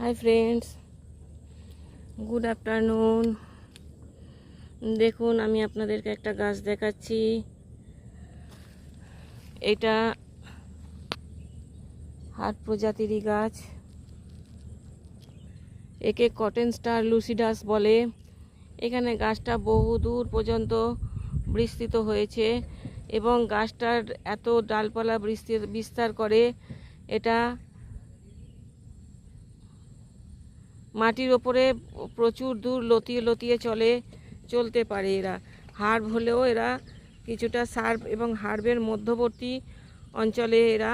Hi friends good afternoon দেখুন, আমি আপনাদেরকে একটা গাছ দেখাচ্ছি। এটা হাট প্রজাতিরই গাছ। একে কটেন স্টার লুসিডাস বলে। এখানে গাছটা বহু দূর পর্যন্ত বিস্তৃত হয়েছে এবং গাছটার এত ডালপালা বিস্তার বিস্তার করে। এটা মাটির ওপরে প্রচুর দূর লতিয়ে লতিয়ে চলে, চলতে পারে এরা। হার্ব হলেও এরা কিছুটা সার্ভ এবং হার্বের মধ্যবর্তী অঞ্চলে এরা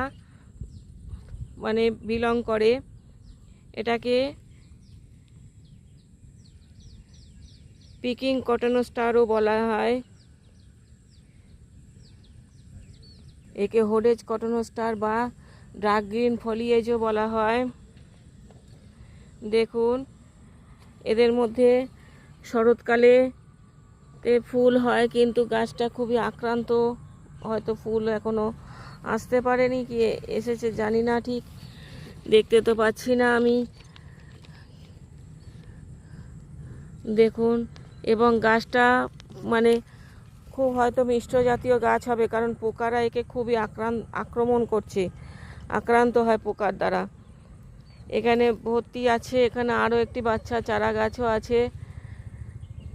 মানে বিলং করে। এটাকে পিকিং কটন স্টারও বলা হয়। একে হোডেজ কটন স্টার বা ড্রাগ গ্রিন ফলিয়েজও বলা হয়। দেখুন, এদের মধ্যে শরৎকালে তে ফুল হয়, কিন্তু গাছটা খুবই আক্রান্ত। হয়তো ফুল এখনও আসতে পারেনি, কি এসেছে জানি না ঠিক। দেখতে তো পাচ্ছি না আমি। দেখুন, এবং গাছটা মানে খুব হয়তো মিষ্ট জাতীয় গাছ হবে, কারণ পোকারা একে খুবই আক্রান্ত আক্রমণ করছে। আক্রান্ত হয় পোকার দ্বারা। এখানে ভর্তি আছে, এখানে আরও একটি বাচ্চা, চারা গাছও আছে।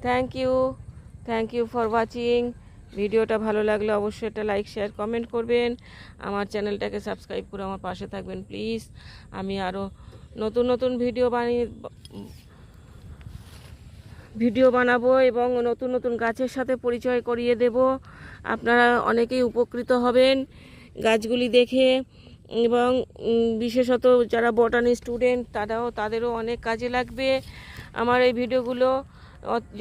Thank you thank you for watching ভিডিওটা ভালো লাগলে অবশ্যই একটা লাইক শেয়ার কমেন্ট করবেন। আমার চ্যানেলটাকে সাবস্ক্রাইব করে আমার পাশে থাকবেন প্লিজ আমি আরও নতুন নতুন ভিডিও বানিয়ে ভিডিও বানাবো এবং নতুন নতুন গাছের সাথে পরিচয় করিয়ে দেব। আপনারা অনেকেই উপকৃত হবেন গাছগুলি দেখে। এবং বিশেষত যারা বটানি স্টুডেন্ট তারাও, তাদেরও অনেক কাজে লাগবে। আমার এই ভিডিওগুলো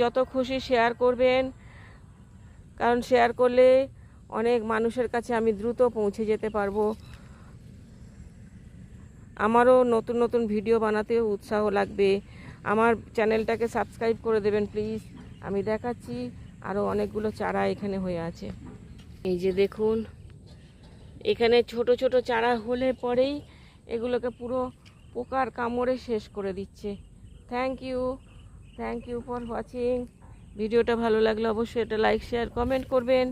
যত খুশি শেয়ার করবেন। কারণ শেয়ার করলে অনেক মানুষের কাছে আমি দ্রুত পৌঁছে যেতে পারব। আমারও নতুন নতুন ভিডিও বানাতেও উৎসাহ লাগবে। আমার চ্যানেলটাকে সাবস্ক্রাইব করে দেবেন প্লিজ আমি দেখাচ্ছি, আরও অনেকগুলো চারা এখানে হয়ে আছে। এই যে দেখুন এখানে ছোট ছোট চারা হলে পরেই এগুলোকে পুরো পোকার কামড়ে শেষ করে দিচ্ছে। Thank you thank you for watching ভিডিওটা ভালো লাগলে অবশ্যই এটা লাইক শেয়ার কমেন্ট করবেন।